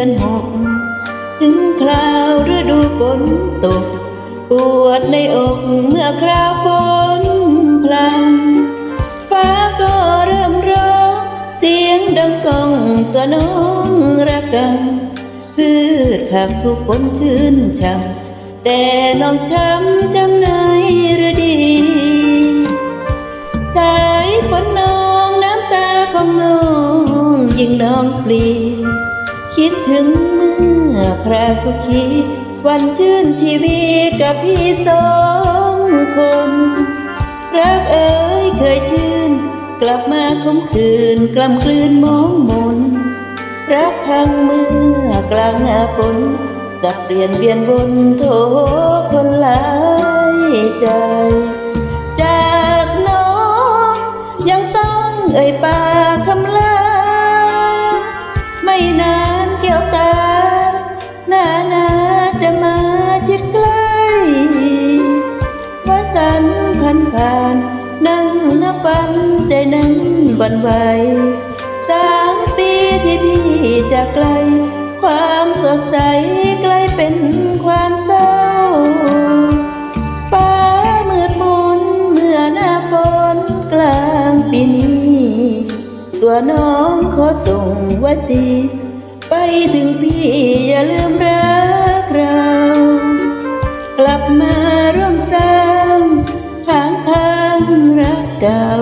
อนหกถึงคราวฤดูฝนตก ปวดในอกเมื่อคราวฝนพลันฟ้าก็เริ่มร้องเสียงดังก้องตัวน้องระกำพืชผักทุกคนชื่นช่ำแต่น้องช้ำจำในระดีสายฝนนองน้ำตาของน้องยิ่งน้องปลี คิดถึงเมื่อคราสุขี วันชื่นชีวิตกับพี่สองคน รักเอ๋ยเคยชื่น กลับมาคมคืนกลำกลืนมองมน รักพังเมื่อกลางหน้าฝนสับเปลี่ยนเวียนวนโทคนหลายใจ จากน้องยังต้องเอ่ยปากคำลาไม่นาน นั่งนับฝันใจนั้นบันไหวสามปีที่พี่จากไกล ความสดใสกลายเป็นความเศร้าฟ้ามืดมนเมื่อหน้าฝนกลางปีนี้ ตัวน้องขอส่งวจี ไปถึงพี่ เก่า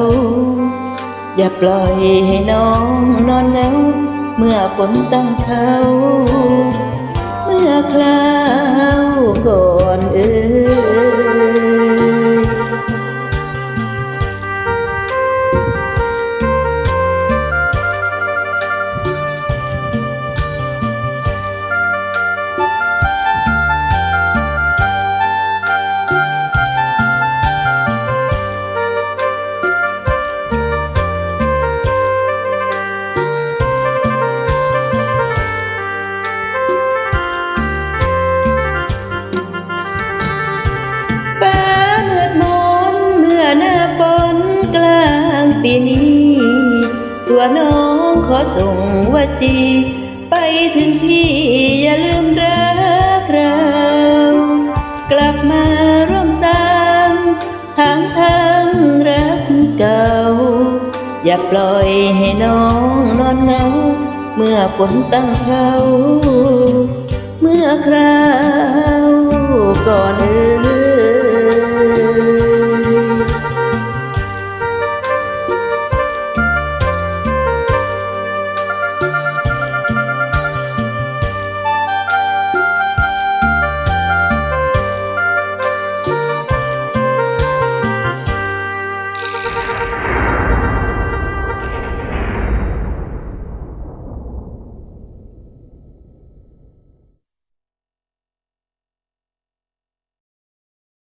อย่าปล่อยให้น้องนอนเหงา เมื่อฝนตั้งเขา น้องขอส่งวจี ไปถึงพี่อย่าลืมรักเรากลับมาร่วมสร้างทางทางรักเก่า อย่าปล่อยให้น้องนอนเหงา เมื่อฝนตั้งเขาเมื่อคราวก่อนเอ่